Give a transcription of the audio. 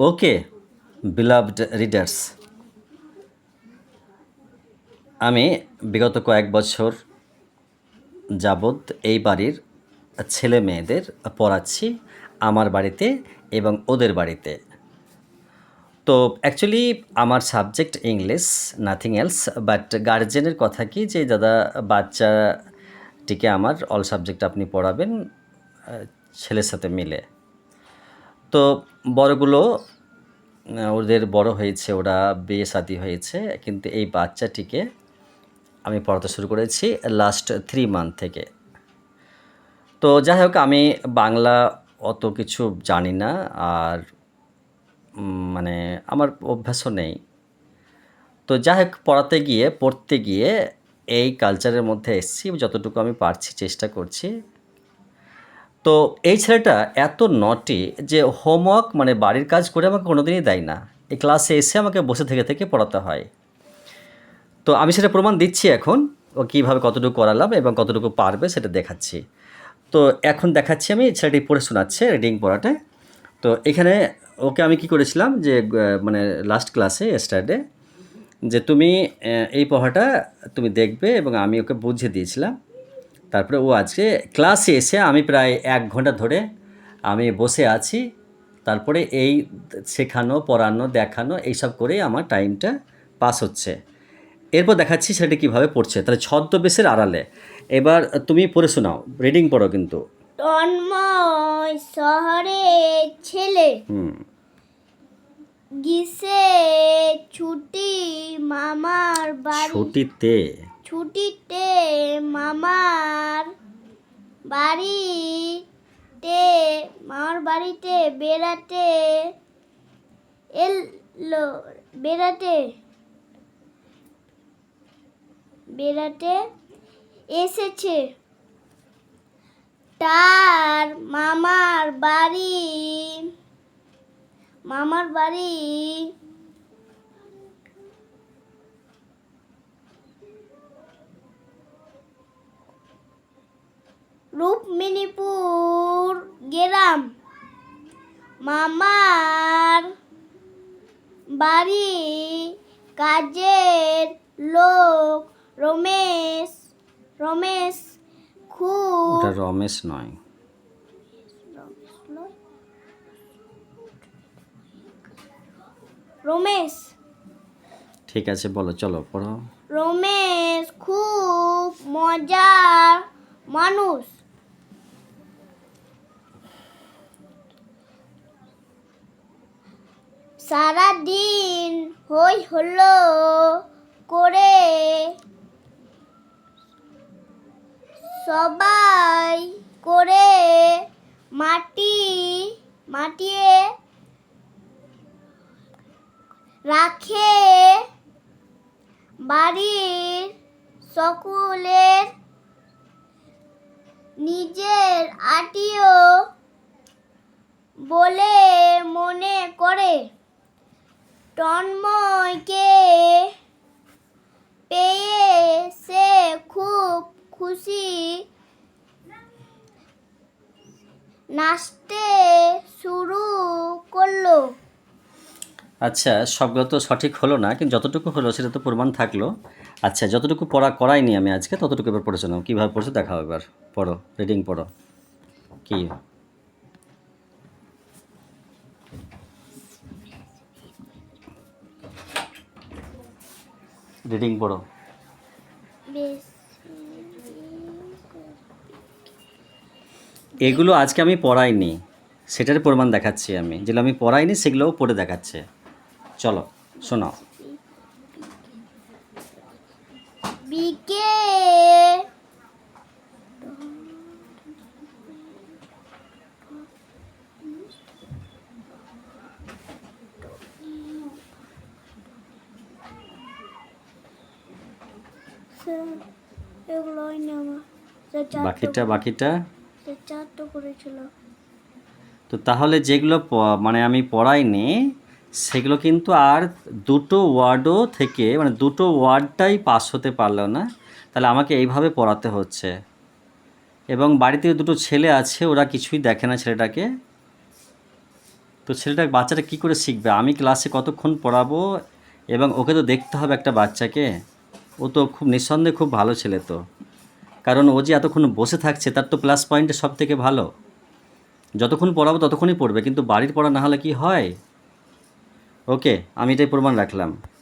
ওকে beloved readers আমি বিগত কয়েক বছর যাবৎ এই বাড়ির ছেলে মেয়েদের পড়াচ্ছি আমার বাড়িতে এবং ওদের বাড়িতে। তো অ্যাকচুয়ালি আমার subject English nothing else but গার্জেনের কথা কি যে দাদা বাচ্চাটিকে আমার অল সাবজেক্ট আপনি পড়াবেন ছেলের সাথে মিলে। তো বড়গুলো ওদের বড় হয়েছে, ওরা বিয়ে শাদি হয়েছে, কিন্তু এই বাচ্চাটিকে আমি পড়াতে শুরু করেছি লাস্ট থ্রি মান্থ থেকে। তো যাই হোক, আমি বাংলা অত কিছু জানি না, আর মানে আমার অভ্যাসও নেই। তো যাই হোক, পড়াতে গিয়ে, পড়তে গিয়ে এই কালচারের মধ্যে এসেছি, যতটুকু আমি পারছি, চেষ্টা করছি। তো এই ছেলেটা এত নটি যে হোমওয়ার্ক মানে বাড়ির কাজ করে আমাকে কোনোদিনই দেয় না। এই ক্লাসে এসে আমাকে বসে থেকে থেকে পড়াতে হয়। তো আমি সেটা প্রমাণ দিচ্ছি এখন, ও কীভাবে কতটুকু করালাম এবং কতটুকু পারবে সেটা দেখাচ্ছি। তো এখন দেখাচ্ছি আমি, ছেলেটি পড়ে শোনাচ্ছে রিডিং পড়াটা তো এখানে ওকে আমি কি করেছিলাম যে মানে লাস্ট ক্লাসে স্টারডে যে তুমি এই পড়াটা তুমি দেখবে এবং আমি ওকে বুঝিয়ে দিয়েছিলাম। তারপরে ও আজকে ক্লাসে এসে আমি প্রায় এক ঘণ্টা ধরে আমি বসে আছি। তারপরে এই শেখানো পড়ানো দেখানো এইসব করেই আমার টাইমটা পাস হচ্ছে। এরপর দেখাচ্ছি সেটা কীভাবে পড়ছে। তাহলে ছদ্মবেশের আড়ালে। এবার তুমি পড়ে শোনাও। রিডিং পড়ো কিন্তু। তন্ময় শহরের ছেলে। গিসে ছুটি মামার বাড়ি। ছুটিতে। ছুটিতে মামার বাড়িতে মামার বাড়িতে বেড়াতে এলো, বেড়াতে বেড়াতে এসেছে। তার মামার বাড়ি মামার বাড়ি রূপমিনীপুর গেলাম। মামার বাড়ি কাজের লোক রমেশ রমেশ খুব ওটা রমেশ নয়। রমেশ। ঠিক আছে বলো চলো পড়ো রমেশ খুব মজার মানুষ। সারাদিন হই হলো করে সবাই করে মাটি মাটিয়ে রাখে বাড়ির সকলের। নিজের আত্মীয় বলে তন্ময়কে পেয়ে সে খুব খুশি। নাচতে শুরু করল। আচ্ছা সবগুলো তো সঠিক হলো না, কিন্তু যতটুকু হলো সেটা তো প্রমাণ থাকল। আচ্ছা যতটুকু পড়া করাইনি আমি আজকে, ততটুকু এবার পড়েছিলাম কীভাবে পড়ছো? দেখাও এবার। পড়ো রিডিং পড়ো। কি? রিডিং পড়ো। এগুলো আজকে আমি পড়াইনি, সেটার প্রমাণ দেখাচ্ছি আমি। যেগুলো আমি পড়াইনি, সেগুলোও পড়ে দেখাচ্ছে। চলো, শোনাও। বিকে। এগুলো হয়নি আমার বাকিটা বাকিটা? করেছিল। তো তাহলে যেগুলো মানে আমি পড়াইনি সেগুলো কিন্তু আর দুটো ওয়ার্ডও থেকে মানে দুটো ওয়ার্ডটাই পাস হতে পারল না। তাহলে আমাকে এইভাবে পড়াতে হচ্ছে। এবং বাড়িতে দুটো ছেলে আছে ওরা কিছুই দেখে না ছেলেটাকে। তো ছেলেটা বাচ্চাটা কি করে শিখবে? আমি ক্লাসে কতক্ষণ পড়াবো? এবং ওকে তো দেখতে হবে একটা বাচ্চাকে। ও তো খুব নিঃসন্দেহে খুব ভালো ছেলে তো। কারণ ও যে এতক্ষণ বসে থাকছে, তার তো প্লাস পয়েন্টে সব থেকে ভালো। যতক্ষণ পড়াবো ততক্ষণই পড়বে, কিন্তু বাড়ির পড়া না হলে কি হয়? ওকে আমি এটাই প্রমাণ রাখলাম।